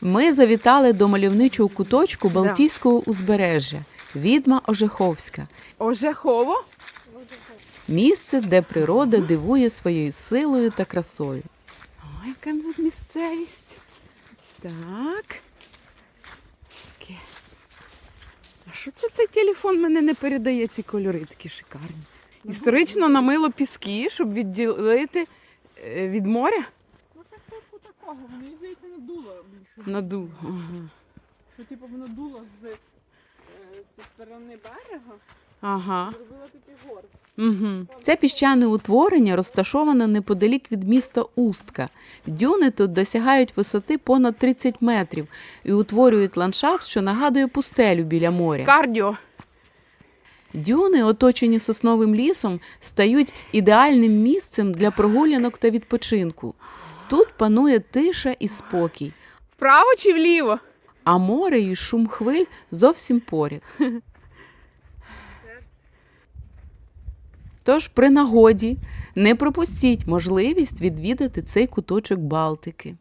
Ми завітали до мальовничого куточку Балтійського узбережжя. Відьма Ожеховська. Ожехово? Місце, де природа дивує своєю силою та красою. О, яка тут місцевість. Так. А що це цей телефон мене не передає ці кольори такі шикарні? Історично намило піски, щоб відділити е, від моря. Ну, типу мені здається, більше. Надув. Ага. Що типу воно дуло з, е, зі сторони берега, Ага. зробило такий гор. Угу. Це піщане утворення розташоване неподалік від міста Устка. Дюни тут досягають висоти понад 30 метрів і утворюють ландшафт, що нагадує пустелю біля моря. Кардіо. Дюни, оточені сосновим лісом, стають ідеальним місцем для прогулянок та відпочинку. Тут панує тиша і спокій, Вправо чи вліво? а море і шум хвиль зовсім поряд. Тож при нагоді не пропустіть можливість відвідати цей куточок Балтики.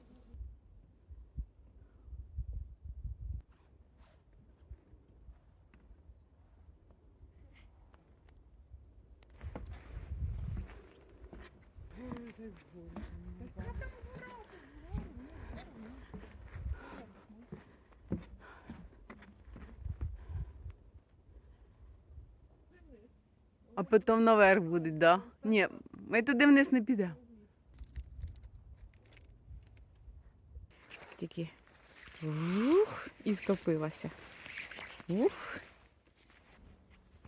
А потім наверх буде, так? Да? Ні, ми туди вниз не підемо. Тільки ух, і втопилася. Ух.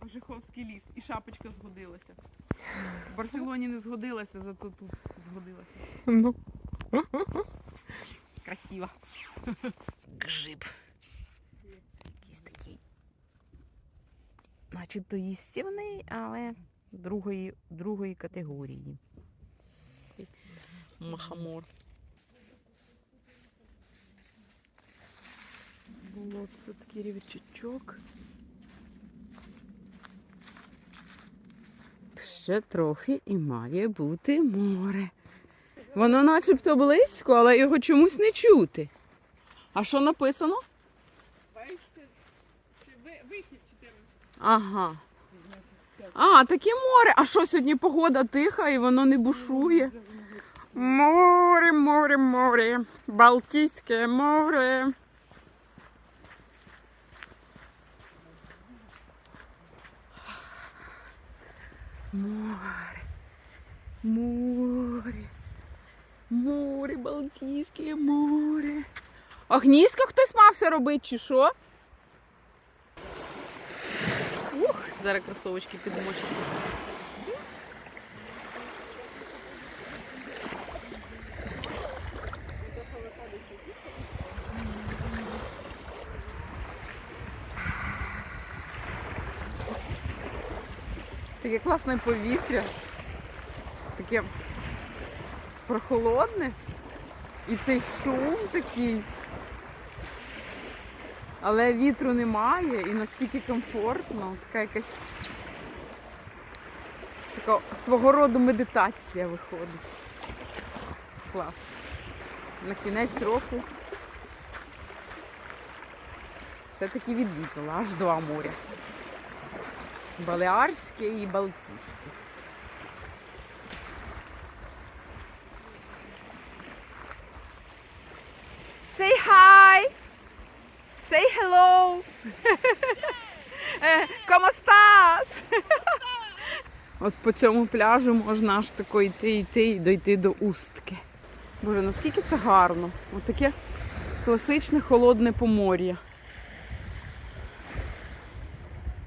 Ожиховський ліс. І шапочка згодилася. В Барселоні не згодилася, зато тут згодилася. Ну. Красиво. Гриб. Якийсь такий. Начебто їстівний, але другої, другої категорії. Махамор. Було це такий рівчачок. Ще трохи і має бути море. Воно начебто близько, але його чомусь не чути. А що написано? Ага. А, таке море. А що сьогодні погода тиха і воно не бушує? Море, море, море. Балтійське море. Море. Море. Море, Балтійське море. Огнізко хтось мався робити, чи що? Ух, зараз кросовочки підмочу. Таке класне повітря. Таке прохолодне. І цей шум такий. Але вітру немає і настільки комфортно. Така якась така свого роду медитація виходить. Клас. На кінець року все-таки відвідала аж два моря. Балеарське і Балтійське. Say hi! Say hello! Е, ¿Cómo estás? От по цьому пляжу можна аж тако йти, йти і дойти до устки. Боже, наскільки це гарно. От таке класичне холодне помор'я.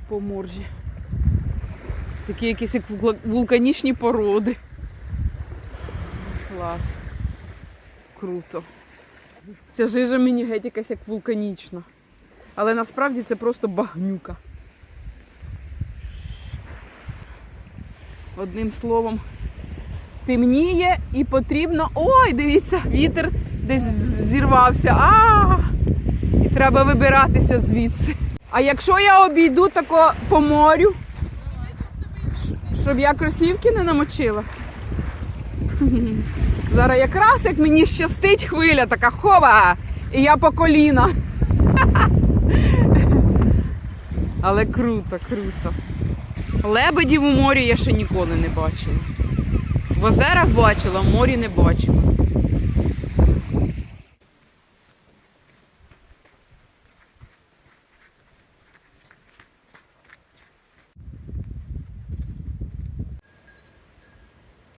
Поморжі. Такі якісь як вулканічні породи. Клас. Круто. Ця жижа мені геть якась як вулканічна. Але насправді це просто багнюка. Одним словом, темніє і потрібно. Ой, дивіться, вітер десь зірвався. А! І треба вибиратися звідси. А якщо я обійду тако по морю, щоб я кросівки не намочила. Зараз якраз як мені щастить хвиля така хова. І я по коліна. Але круто, круто. Лебедів у морі я ще ніколи не бачила. В озерах бачила, в морі не бачила.